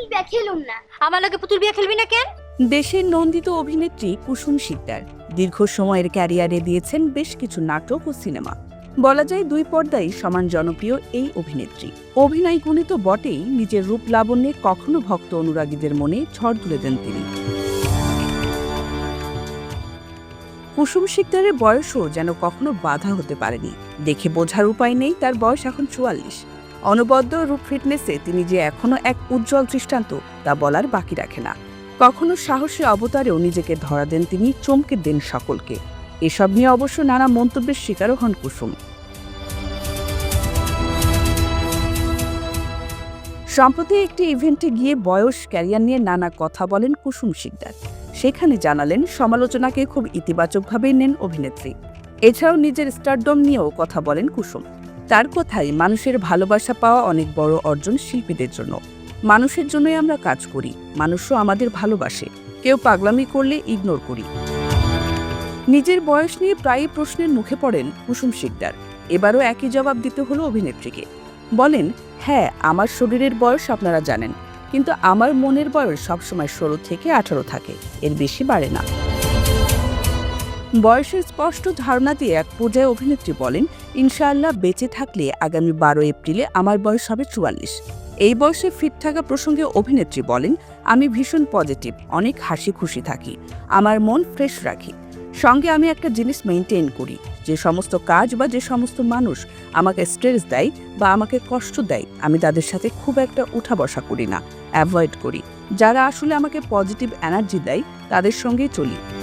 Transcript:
পুতুল বিয়া খেলুম না। আমার লগে পুতুল বিয়া খেলবি না কেন? দেশের নন্দিত অভিনেত্রী কুসুম শিকদার দীর্ঘ সময়ের ক্যারিয়ারে দিয়েছেন বেশ কিছু নাটক ও সিনেমা। বলা যায় দুই পর্দায় সমান জনপ্রিয় এই অভিনেত্রী। অভিনয় গুণে তো বটেই নিজের রূপ লাবণ্যে কখনো ভক্ত অনুরাগীদের মনে ঝড় তুলে দেন তিনি। কুসুম শিকদারের বয়সও যেন কখনো বাধা হতে পারেনি। দেখে বোঝার উপায় নেই, তার বয়স এখন চুয়াল্লিশ। অনবদ্য রূপ ফিটনেসে তিনি যে এখনও এক উজ্জ্বল দৃষ্টান্ত, তা বলার বাকি রাখে না। কখনো সাহসী অবতারেও নিজেকে ধরা দেন তিনি, চমকে দেন সকলকে। এসব নিয়ে অবশ্য নানা মন্তব্যের শিকারও হন কুসুম। সম্প্রতি একটি ইভেন্টে গিয়ে বয়স ক্যারিয়ার নিয়ে নানা কথা বলেন কুসুম শিকদার। সেখানে জানালেন, সমালোচনাকে খুব ইতিবাচকভাবেই নেন অভিনেত্রী। এছাড়াও নিজের স্টারডম নিয়েও কথা বলেন কুসুম। তার কথায় মানুষের ভালোবাসা পাওয়া অনেক বড় অর্জন শিল্পীদের জন্য। মানুষের জন্যই আমরা কাজ করি, মানুষও আমাদের ভালোবাসে, কেউ পাগলামি করলে ইগনোর করি। নিজের বয়স নিয়ে প্রায়ই প্রশ্নের মুখে পড়েন কুসুম শিকদার। এবারও একই জবাব দিতে হলো অভিনেত্রীকে। বলেন হ্যাঁ আমার শরীরের বয়স আপনারা জানেন, কিন্তু আমার মনের বয়স সবসময় ষোলো থেকে আঠারো থাকে, এর বেশি বাড়ে না। বয়সের স্পষ্ট ধারণা দিয়ে এক পর্যায়ে অভিনেত্রী বলেন, ইনশাআল্লাহ বেঁচে থাকলে আগামী বারো এপ্রিলে আমার বয়স হবে চুয়াল্লিশ। এই বয়সে ফিট থাকা প্রসঙ্গে অভিনেত্রী বলেন, আমি ভীষণ পজিটিভ, অনেক হাসি খুশি থাকি। আমার মন ফ্রেশ রাখি। সঙ্গে আমি একটা জিনিস মেনটেন করি, যে সমস্ত কাজ বা যে সমস্ত মানুষ আমাকে স্ট্রেস দেয় বা আমাকে কষ্ট দেয়, আমি তাদের সাথে খুব একটা উঠা বসা করি না। অ্যাভয়েড করি। যারা আসলে আমাকে পজিটিভ এনার্জি দেয়, তাদের সঙ্গেই চলি।